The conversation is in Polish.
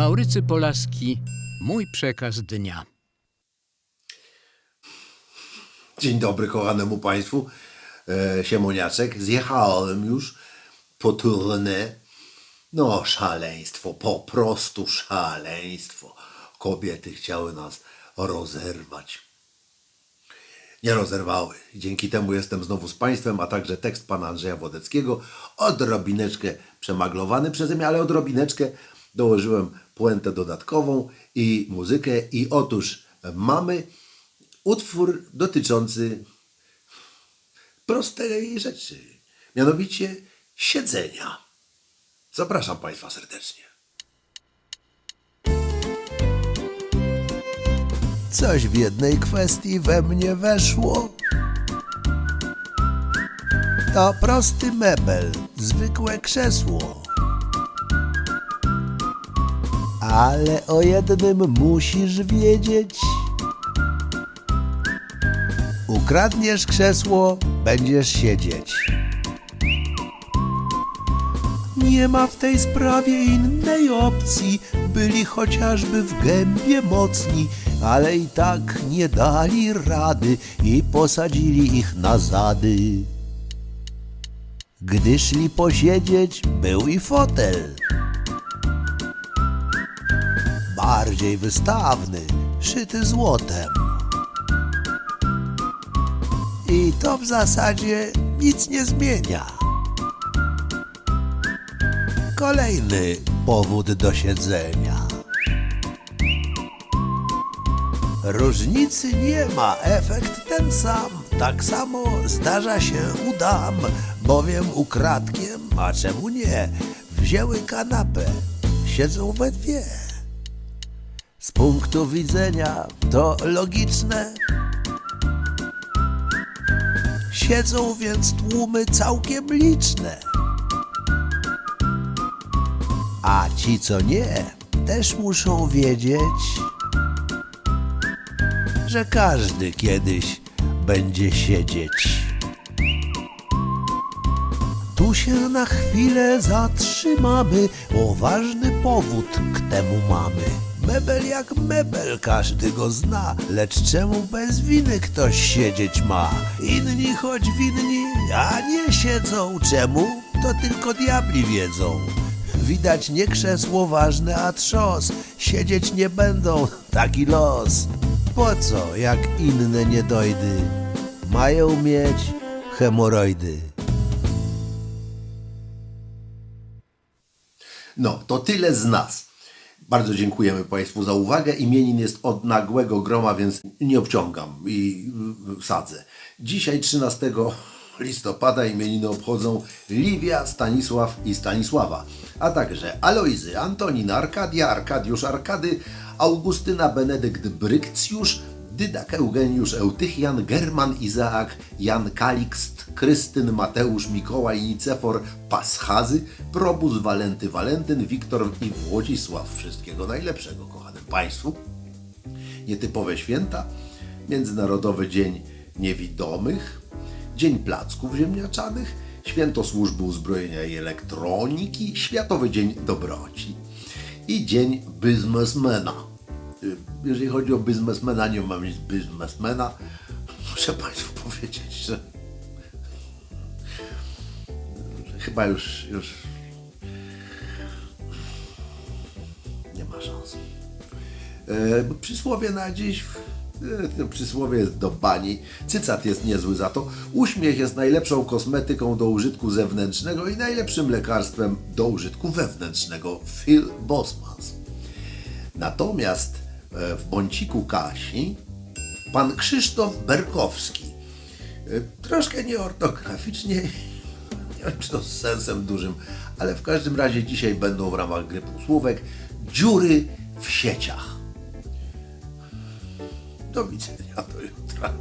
Maurycy Polaski, mój przekaz dnia. Dzień dobry kochanemu Państwu. E, Siemoniaczek. Zjechałem już po tournée. No, szaleństwo, po prostu szaleństwo. Kobiety chciały nas rozerwać. Nie rozerwały. Dzięki temu jestem znowu z Państwem, a także tekst pana Andrzeja Wodeckiego, odrobineczkę przemaglowany przeze mnie, ale odrobineczkę dołożyłem puentę dodatkową i muzykę. I otóż mamy utwór dotyczący prostej rzeczy, mianowicie siedzenia. Zapraszam Państwa serdecznie. Coś w jednej kwestii we mnie weszło. To prosty mebel, zwykłe krzesło. Ale o jednym musisz wiedzieć. Ukradniesz krzesło, będziesz siedzieć. Nie ma w tej sprawie innej opcji. Byli chociażby w gębie mocni, ale i tak nie dali rady i posadzili ich na zady. Gdy szli posiedzieć, był i fotel. Bardziej wystawny, szyty złotem. I to w zasadzie nic nie zmienia. Kolejny powód do siedzenia. Różnicy nie ma, efekt ten sam. Tak samo zdarza się udam, bowiem ukradkiem, a czemu nie, wzięły kanapę, siedzą we dwie. Z punktu widzenia to logiczne. Siedzą więc tłumy całkiem liczne. A ci, co nie, też muszą wiedzieć, że każdy kiedyś będzie siedzieć. Tu się na chwilę zatrzymamy, bo ważny powód k temu mamy. Mebel jak mebel, każdy go zna, lecz czemu bez winy ktoś siedzieć ma? Inni choć winni, a nie siedzą. Czemu? To tylko diabli wiedzą. Widać nie krzesło ważne, a trzos. Siedzieć nie będą, taki los. Po co, jak inne niedojdy mają mieć hemoroidy? No, to tyle z nas. Bardzo dziękujemy Państwu za uwagę. Imienin jest od nagłego groma, więc nie obciągam i y, sadzę. Dzisiaj 13 listopada imieniny obchodzą Liwia, Stanisław i Stanisława, a także Alojzy, Antonina, Arkadia, Arkadiusz, Arkady, Augustyna, Benedykt, Brykcjusz, Dydak, Eugeniusz, Eutychian, German, Izaak, Jan Kalikst, Krystyn, Mateusz, Mikołaj, Nicefor, Paschazy, Probus, Walenty, Walentyn, Wiktor i Włodzisław. Wszystkiego najlepszego, kochanym Państwu. Nietypowe święta, Międzynarodowy Dzień Niewidomych, Dzień Placków Ziemniaczanych, Święto Służby Uzbrojenia i Elektroniki, Światowy Dzień Dobroci i Dzień Biznesmena. Y, Jeżeli chodzi o biznesmena, nie mam nic biznesmena. Muszę Państwu powiedzieć, że chyba już, już nie ma szans. E, przysłowie na dziś, e, przysłowie jest do bani, cycat jest niezły za to. Uśmiech jest najlepszą kosmetyką do użytku zewnętrznego i najlepszym lekarstwem do użytku wewnętrznego. Phil Bosmans. Natomiast w bąciku Kasi pan Krzysztof Berkowski e, troszkę nieortograficznie, nie wiem czy to z sensem dużym, ale w każdym razie dzisiaj będą w ramach gry półsłówek dziury w sieciach. Do widzenia do jutra.